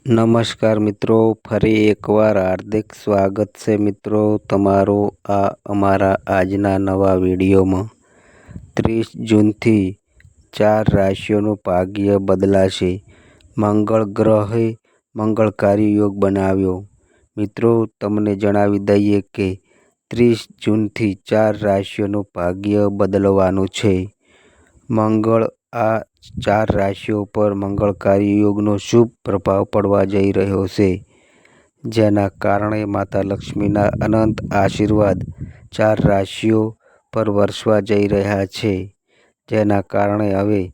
નમસ્કાર મિત્રો, ફરી એકવાર હાર્દિક સ્વાગત છે મિત્રો તમારો આ અમારા આજના નવા વિડીયોમાં. ત્રીસ જૂનથી ચાર રાશિઓનું ભાગ્ય બદલાશે. મંગળ ગ્રહે મંગળકારી યોગ બનાવ્યો. મિત્રો, તમને જણાવી દઈએ કે ત્રીસ જૂનથી ચાર રાશિઓનું ભાગ્ય બદલવાનું છે. મંગળ આ ચાર રાશિઓ પર મંગળકારી યોગનો શુભ પ્રભાવ પડવા જઈ રહ્યો છે, જેના કારણે માતા લક્ષ્મીના અનંત આશીર્વાદ ચાર રાશિઓ પર વરસવા જઈ રહ્યા છે, જેના કારણે હવે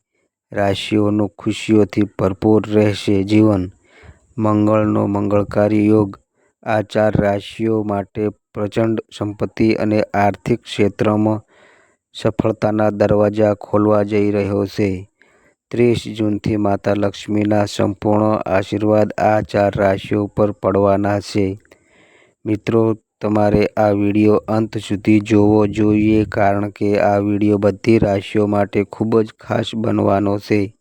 રાશિઓનું ખુશીઓથી ભરપૂર રહેશે જીવન. મંગળનો મંગળકારી યોગ આ ચાર રાશિઓ માટે પ્રચંડ સંપત્તિ અને આર્થિક ક્ષેત્રમાં સફળતાના દરવાજા ખોલવા જઈ રહ્યો છે. ત્રીસ જૂનથી માતા લક્ષ્મીના સંપૂર્ણ આશીર્વાદ આ ચાર રાશિઓ પર પડવાના છે. મિત્રો, તમારે આ વીડિયો અંત સુધી જોવો જોઈએ કારણ કે આ વીડિયો બધી રાશિઓ માટે ખૂબ જ ખાસ બનવાનો છે.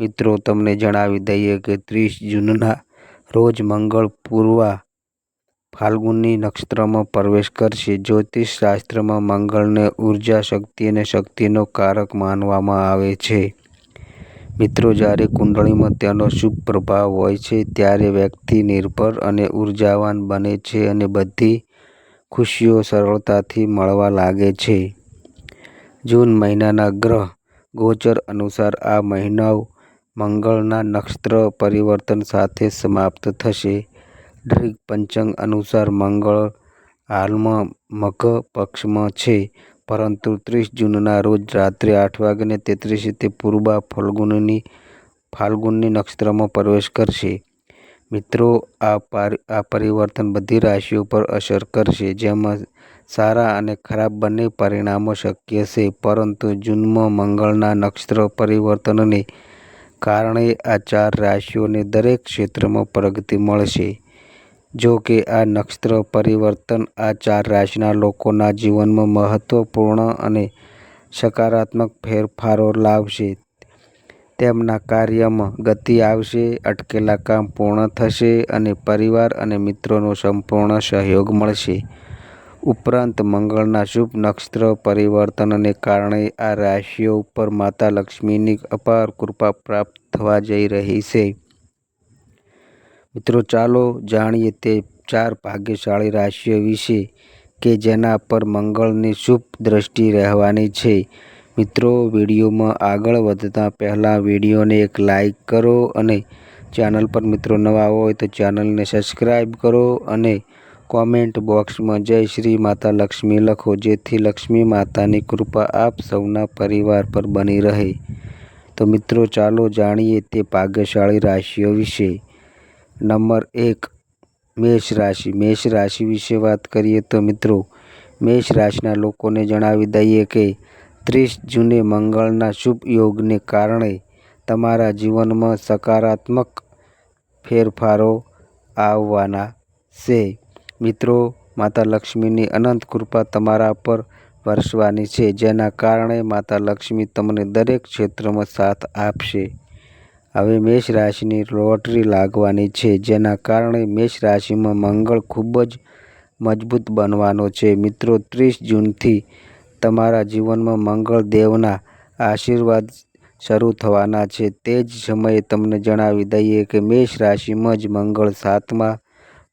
મિત્રો, તમને જણાવી દઈએ કે ત્રીસ જૂનના રોજ મંગળ પૂર્વા ફાલ્ગુની નક્ષત્રમાં પ્રવેશ કરશે. જ્યોતિષ શાસ્ત્રમાં મંગળને ઊર્જા, શક્તિ અને શક્તિનો કારક માનવામાં આવે છે. મિત્રો, જ્યારે કુંડળીમાં તેનો શુભ પ્રભાવ હોય છે, ત્યારે વ્યક્તિ નિર્ભર અને ઉર્જાવાન બને છે અને બધી ખુશીઓ સરળતાથી મળવા લાગે છે. જૂન મહિનાના ગ્રહ ગોચર અનુસાર આ મહિનાઓ મંગળના નક્ષત્ર પરિવર્તન સાથે સમાપ્ત થશે. ડ્રિગ પંચાંગ અનુસાર મંગળ હાલમાં મઘ પક્ષમાં છે. પરંતુ ત્રીસ જૂનના રોજ રાત્રે આઠ વાગ્યાને તેત્રીસ પૂર્વા ફલ્ગુનની, ફાલ્ગુનની નક્ષત્રમાં પ્રવેશ કરશે. મિત્રો, આ આ પરિવર્તન બધી રાશિઓ પર અસર કરશે, જેમાં સારા અને ખરાબ બંને પરિણામો શક્ય છે. પરંતુ જૂનમાં મંગળના નક્ષત્ર પરિવર્તનને કારણે આ ચાર રાશિઓને દરેક ક્ષેત્રમાં પ્રગતિ મળશે. જો કે આ નક્ષત્ર પરિવર્તન આ ચાર રાશિના લોકોના જીવનમાં મહત્વપૂર્ણ અને સકારાત્મક ફેરફારો લાવશે. તેમના કાર્યમાં ગતિ આવશે, અટકેલા કામ પૂર્ણ થશે અને પરિવાર અને મિત્રોનો સંપૂર્ણ સહયોગ મળશે. ઉપરાંત મંગળના શુભ નક્ષત્ર પરિવર્તનને કારણે આ રાશિઓ ઉપર માતા લક્ષ્મીની અપાર કૃપા પ્રાપ્ત થવા જઈ રહી છે. મિત્રો, ચાલો જાણીએ તે ચાર ભાગ્યશાળી રાશિઓ વિશે કે જેના પર મંગળની શુભ દ્રષ્ટિ રહેવાની છે. મિત્રો, વિડીયોમાં આગળ વધતા પહેલાં વિડીયોને એક લાઈક કરો અને ચેનલ પર મિત્રો નવા હોય તો ચેનલને સબસ્ક્રાઈબ કરો અને કોમેન્ટ બોક્સમાં જય શ્રી માતા લક્ષ્મી લખો, જેથી લક્ષ્મી માતાની કૃપા આપ સૌના પરિવાર પર બની રહે. તો મિત્રો, ચાલો જાણીએ તે ભાગ્યશાળી રાશિઓ વિશે. નંબર એક, મેષ રાશિ. મેષ રાશિ વિશે વાત કરીએ તો મિત્રો, મેષ રાશિના લોકોને જણાવી દઈએ કે ત્રીસ જૂને મંગળના શુભ યોગને કારણે તમારા જીવનમાં સકારાત્મક ફેરફારો આવવાના છે. મિત્રો, માતા લક્ષ્મીની અનંત કૃપા તમારા પર વરસવાની છે, જેના કારણે માતા લક્ષ્મી તમને દરેક ક્ષેત્રમાં સાથ આપશે. હવે મેષ રાશિની લોટરી લાગવાની છે, જેના કારણે મેષ રાશિમાં મંગળ ખૂબ જ મજબૂત બનવાનો છે. મિત્રો, ત્રીસ જૂનથી તમારા જીવનમાં મંગળ દેવના આશીર્વાદ શરૂ થવાના છે. તે જ સમયે તમને જણાવી દઈએ કે મેષ રાશિમાં જ મંગળ સાતમા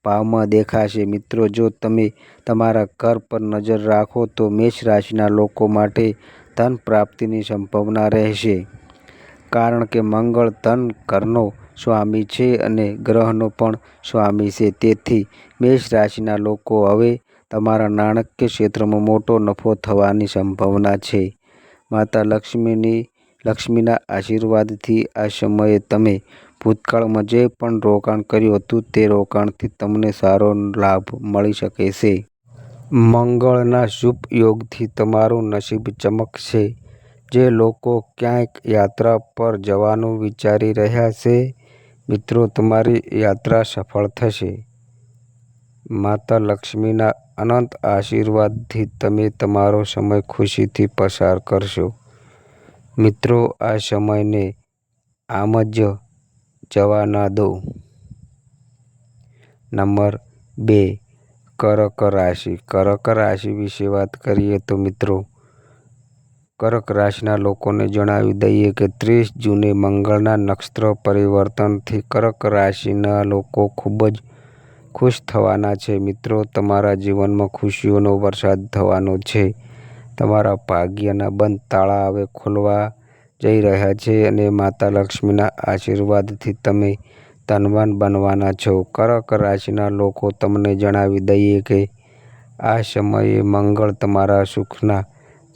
ભાવમાં દેખાશે. મિત્રો, જો તમે તમારા ઘર પર નજર રાખો તો મેષ રાશિના લોકો માટે ધન પ્રાપ્તિની સંભાવના રહેશે. કારણ કે મંગળ ધન ઘરનો સ્વામી છે અને ગ્રહનો પણ સ્વામી છે. તેથી મેષ રાશિના લોકો હવે તમારા નાણાકીય ક્ષેત્રમાં મોટો નફો થવાની સંભાવના છે. માતા લક્ષ્મીની, લક્ષ્મીના આશીર્વાદથી આ સમયે તમે ભૂતકાળમાં જે પણ રોકાણ કર્યું હતું તે રોકાણથી તમને સારો લાભ મળી શકે છે. મંગળના શુભ યોગથી તમારું નસીબ ચમકશે. જે લોકો ક્યાંક યાત્રા પર જવાનું વિચારી રહ્યા છે, મિત્રો, તમારી યાત્રા સફળ થશે. માતા લક્ષ્મીના અનંત આશીર્વાદથી તમે તમારો સમય ખુશીથી પસાર કરશો. મિત્રો, આ સમયને આમ જ જવા ના દો. નંબર બે, કરક રાશિ. કરક રાશિ વિશે વાત કરીએ તો મિત્રો કર્ક રાશિના લોકોને જણાવી દઈએ કે ત્રીસ જૂને મંગળના નક્ષત્ર પરિવર્તનથી કર્ક રાશિના લોકો ખૂબ જ ખુશ થવાના છે. મિત્રો, તમારા જીવનમાં ખુશીઓનો વરસાદ થવાનો છે. તમારા ભાગ્યના બંધ તાળા હવે ખોલવા જઈ રહ્યા છે અને માતા લક્ષ્મીના આશીર્વાદથી તમે ધનવાન બનવાના છો. કર્ક રાશિના લોકો તમને જણાવી દઈએ કે આ સમયે મંગળ તમારા સુખના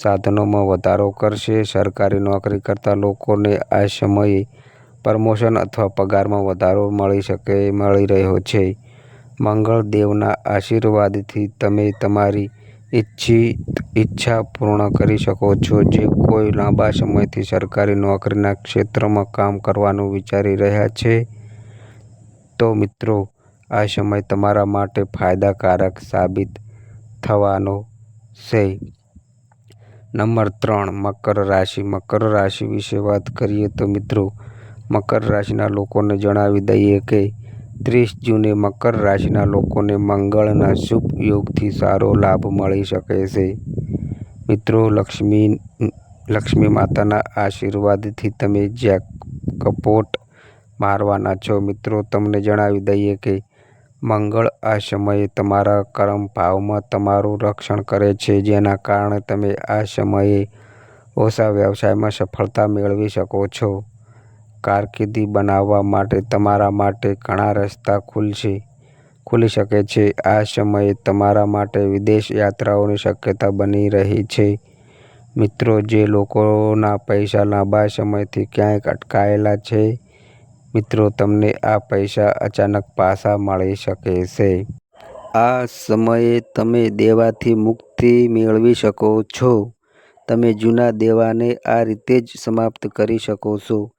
સાધનોમાં વધારો કરશે. સરકારી નોકરી કરતા લોકોને આ સમયે પ્રમોશન અથવા પગારમાં વધારો મળી શકે, મળી રહ્યો છે. મંગળ દેવના આશીર્વાદથી તમે તમારી ઈચ્છિત ઈચ્છા પૂર્ણ કરી શકો છો. જે કોઈ લાંબા સમયથી સરકારી નોકરીના ક્ષેત્રમાં કામ કરવાનું વિચારી રહ્યા છે. તો મિત્રો, આ સમય તમારા માટે ફાયદાકારક સાબિત થવાનો છે. નંબર ત્રણ, મકર રાશિ. મકર રાશિ વિશે વાત કરીએ તો મિત્રો, મકર રાશિના લોકોને જણાવી દઈએ કે ત્રીસ જૂને મકર રાશિના લોકોને મંગળના શુભ યોગથી સારો લાભ મળી શકે છે. મિત્રો, લક્ષ્મી લક્ષ્મી માતાના આશીર્વાદથી તમે જ્યાં કપોટ મારવાના છો. મિત્રો, તમને જણાવી દઈએ કે મંગળ આ સમયે તમારા કર્મ ભાવમાં તમારું રક્ષણ કરે છે, જેના કારણે તમે આ સમયે ઓછા વ્યવસાયમાં સફળતા મેળવી શકો છો. કારકિર્દી બનાવવા માટે તમારા માટે ઘણા રસ્તા ખુલશે, ખુલી શકે છે. આ સમયે તમારા માટે વિદેશ યાત્રાઓની શક્યતા બની રહી છે. મિત્રો, જે લોકોના પૈસા લાંબા સમયથી ક્યાંક અટકાયેલા છે મિત્રો, તમને આ પૈસા અચાનક પાછા મળી શકે છે. આ સમયે તમે દેવાથી મુક્તિ મેળવી શકો છો. તમે જૂના દેવાને આ રીતે જ સમાપ્ત કરી શકો છો.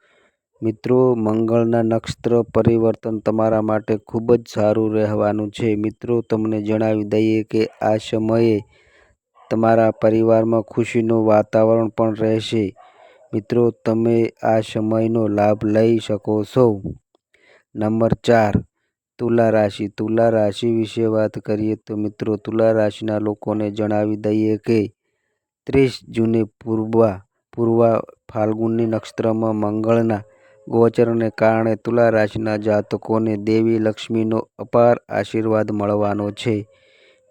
મિત્રો, મંગળના નક્ષત્ર પરિવર્તન તમારા માટે ખૂબ જ સારું રહેવાનું છે. મિત્રો, તમને જણાવી દઈએ કે આ સમયે તમારા પરિવારમાં ખુશીનું વાતાવરણ પણ રહેશે. મિત્રો, તમે આ સમયનો લાભ લઈ શકો છો. નંબર ચાર, તુલા રાશિ. તુલા રાશિ વિશે વાત કરીએ તો મિત્રો, તુલા રાશિના લોકોને જણાવી દઈએ કે ત્રીસ જૂને પૂર્વા પૂર્વા ફાલ્ગુની નક્ષત્રમાં મંગળના ગોચરને કારણે તુલા રાશિના જાતકોને દેવી લક્ષ્મીનો અપાર આશીર્વાદ મળવાનો છે.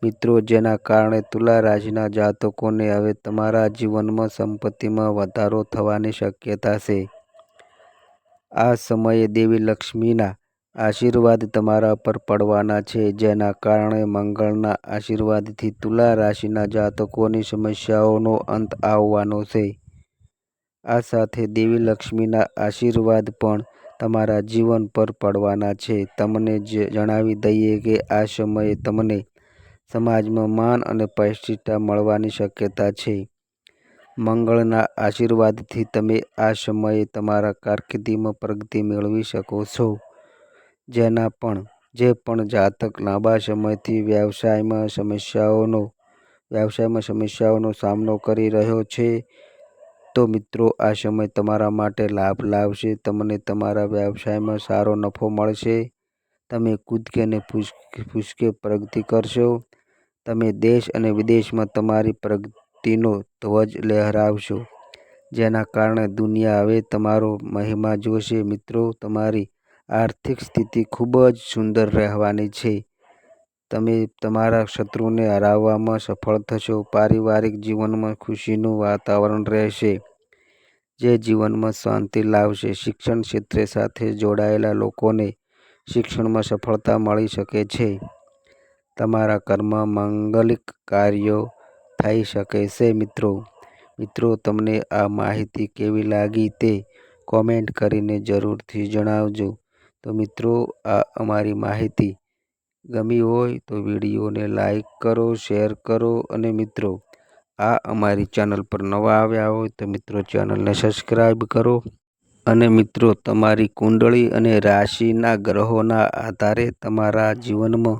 મિત્રો, જેના કારણે તુલા રાશિના જાતકોને હવે તમારા જીવનમાં સંપત્તિમાં વધારો થવાની શક્યતા છે. આ સમયે દેવી લક્ષ્મીના આશીર્વાદ તમારા પર પડવાના છે, જેના કારણે મંગળના આશીર્વાદથી તુલા રાશિના જાતકોની સમસ્યાઓનો અંત આવવાનો છે. આ સાથે દેવી લક્ષ્મીના આશીર્વાદ પણ તમારા જીવન પર પડવાના છે. તમને જણાવી દઈએ કે આ સમયે તમને સમાજમાં માન અને પ્રતિષ્ઠા મળવાની શક્યતા છે. મંગળના આશીર્વાદથી તમે આ સમયે તમારા કારકિર્દીમાં પ્રગતિ મેળવી શકો છો. જેના પણ, જે પણ જાતક લાંબા સમયથી વ્યવસાયમાં સમસ્યાઓનો વ્યવસાયમાં સમસ્યાઓનો સામનો કરી રહ્યો છે, તો મિત્રો, આ સમય તમારા માટે લાભ લાવશે. તમને તમારા વ્યવસાયમાં સારો નફો મળશે. તમે કૂદકે અને ફૂસકે પ્રગતિ કરશો. તમે દેશ અને વિદેશમાં તમારી પ્રગતિનો ધ્વજ લહેરાવશો, જેના કારણે દુનિયા હવે તમારો મહિમા જોશે. મિત્રો, તમારી આર્થિક સ્થિતિ ખૂબ જ સુંદર રહેવાની છે. તમે તમારા શત્રુને હરાવવામાં સફળ થશો. પારિવારિક જીવનમાં ખુશીનું વાતાવરણ રહેશે, જે જીવનમાં શાંતિ લાવશે. શિક્ષણ ક્ષેત્રે સાથે જોડાયેલા લોકોને શિક્ષણમાં સફળતા મળી શકે છે. તમારા કર્મ માંગલિક કાર્યો થઈ શકે છે મિત્રો. મિત્રો, તમને આ માહિતી કેવી લાગી તે કોમેન્ટ કરીને જરૂરથી જણાવજો. તો મિત્રો, આ અમારી માહિતી ગમી હોય તો વિડીયોને લાઈક કરો, શેર કરો અને મિત્રો, આ અમારી ચેનલ પર નવા આવ્યા હોય તો મિત્રો ચેનલને સબસ્ક્રાઈબ કરો. અને મિત્રો, તમારી કુંડળી અને રાશિના ગ્રહોના આધારે તમારા જીવનમાં